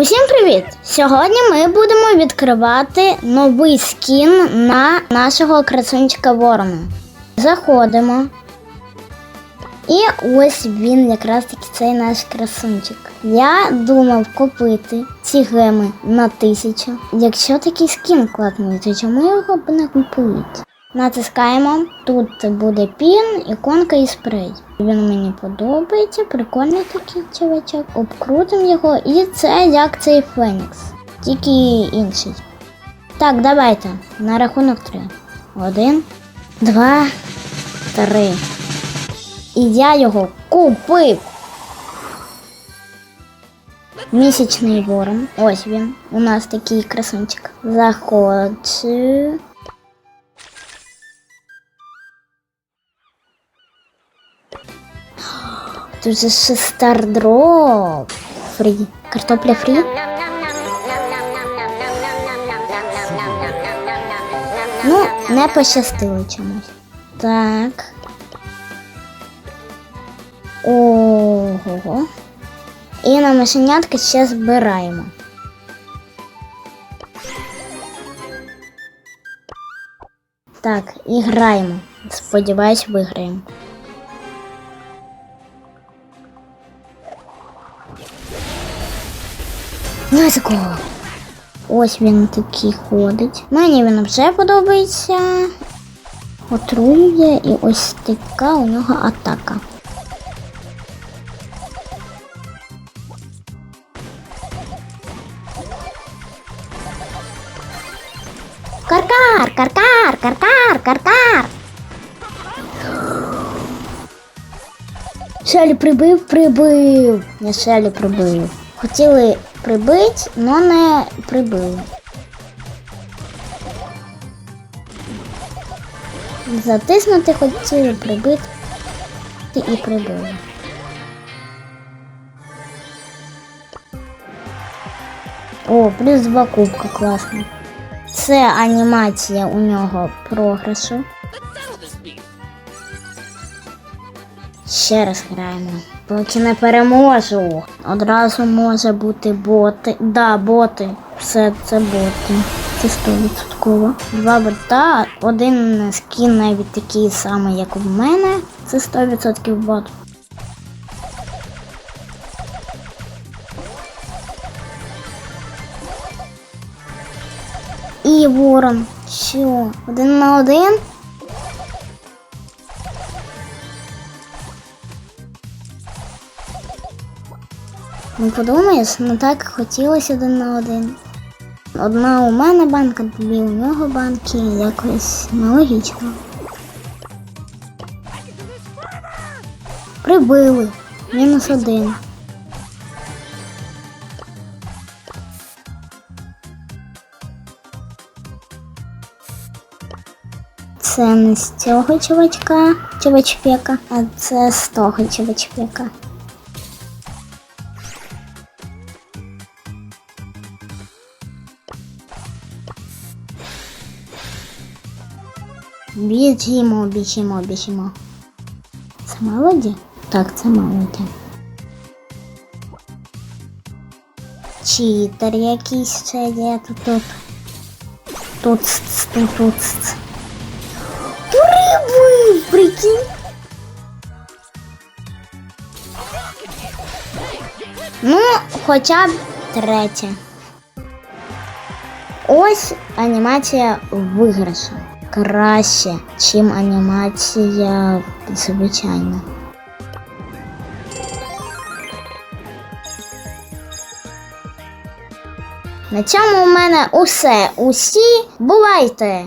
Усім привіт! Сьогодні ми будемо відкривати новий скін на нашого красунчика Ворона. Заходимо. І ось він, якраз таки цей наш красунчик. Я думав купити ці геми на тисячу. Якщо такий скін класний, то чому його б не купити? Натискаємо. Тут буде пін, іконка і спрей. Він мені подобається, прикольний такий чувачок. Обкрутимо його, і це як цей Фенікс, тільки інший. Так, давайте. На рахунок три. Один, два, три. І я його купив. Місячний ворон. Ось він. У нас такий красунчик. Заходжу. Тут же ще стардроп. Фрі. Картопля фрі. Ну, не пощастило чомусь. Так. Ого. І на машинятки ще збираємо. Так, і граємо. Сподіваюсь, виграємо. Go. Ось він такий ходить. Мені він вже подобається. Отруює і ось така у нього атака. Каркар, каркар, каркар, каркар. Шелі прибив, прибив. Я Шелі прибив. Хотіли прибити, але не прибили. Затиснути хотіли прибити і прибили. О, плюс два кубка, класно. Це анімація у нього програшу. Ще раз граємо. Поки не переможу. Одразу може бути боти. Да, боти. Все це боти. Це 100%. Два бота, один скін навіть такий самий, як у мене. Це 100% бот. І ворон. Що? Один на один? Ну подумаєш, не так хотілося один на один. Одна у мене банка, дві у нього банки, якось нелогічно. Прибили. Мінус один. Це не з цього чувачка, чувачпека, а це з того чувачпека. Біжімо, біжімо, біжімо. Це мелоді? Так, це мелоді. Читер якийсь ще є тут. Тут, тут, тут, тут. ц- прикинь. Ну, хоча б третє. Ось анімація виграшу. Краще, чим анімація звичайна. На цьому у мене усе. Усі бувайте!